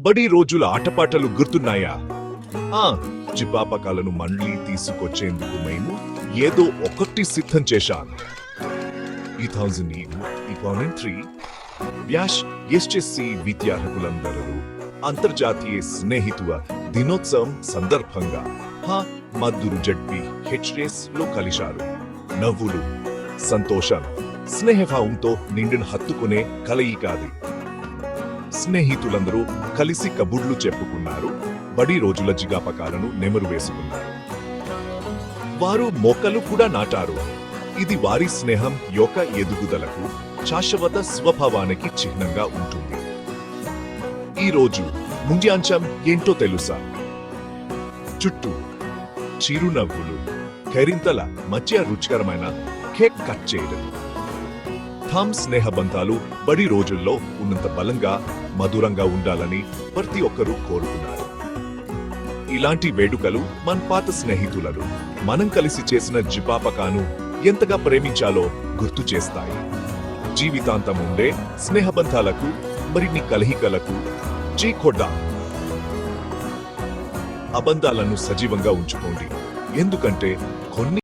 బడి రోజుల ఆటపాటలు గుర్తున్నాయా? ఆ జిపాపకాలను మళ్ళీ తీసుకొచ్చేందుకు మేము ఏదో ఒకటి సిద్ధం చేశాను ఈ థౌజండ్ ఈ త్రీ. వ్యాష్ ఎస్ఎస్సి విద్యార్థులందరూ అంతర్జాతీయ స్నేహితువ దినోత్సవం సందర్భంగా హా మద్దురు జడ్పి హెచ్ఎస్లో కలిశారు. నవ్వులు సంతోషం స్నేహభావంతో నిండిన హత్తుకునే కలయికాది స్నేహితులందరూ కలిసి కబుర్లు చెప్పుకున్నారు బడి రోజుల జిగాపకాలను నెమరు వేసుకున్నారు. వారు మొక్కలు కూడా నాటారు. ఇది వారి స్నేహం యొక్క ఎదుగుదలకు శాశ్వత స్వభావానికి చిహ్నంగా ఉంటుంది. ఈ రోజు ఏంటో తెలుసా? చుట్టూ చిరునవ్వులు కెరింతల మధ్య రుచికరమైన కేక్ కట్ చేయడం. థమ్ స్నేహబంధాలు బడి రోజుల్లో ఉన్నంత బలంగా మధురంగా ఉండాలని ప్రతి ఒక్కరూ కోరుకున్నారు. ఇలాంటి వేడుకలు మన పాత స్నేహితులను మనం కలిసి చేసిన జిపాపకాను ఎంతగా ప్రేమించాలో గుర్తు చేస్తాయి. జీవితాంతం ఉండే స్నేహబంధాలకు మరిన్ని కలహికలకు చీకొడ్డా. అబంధాలను సజీవంగా ఉంచుకోండి. ఎందుకంటే కొన్ని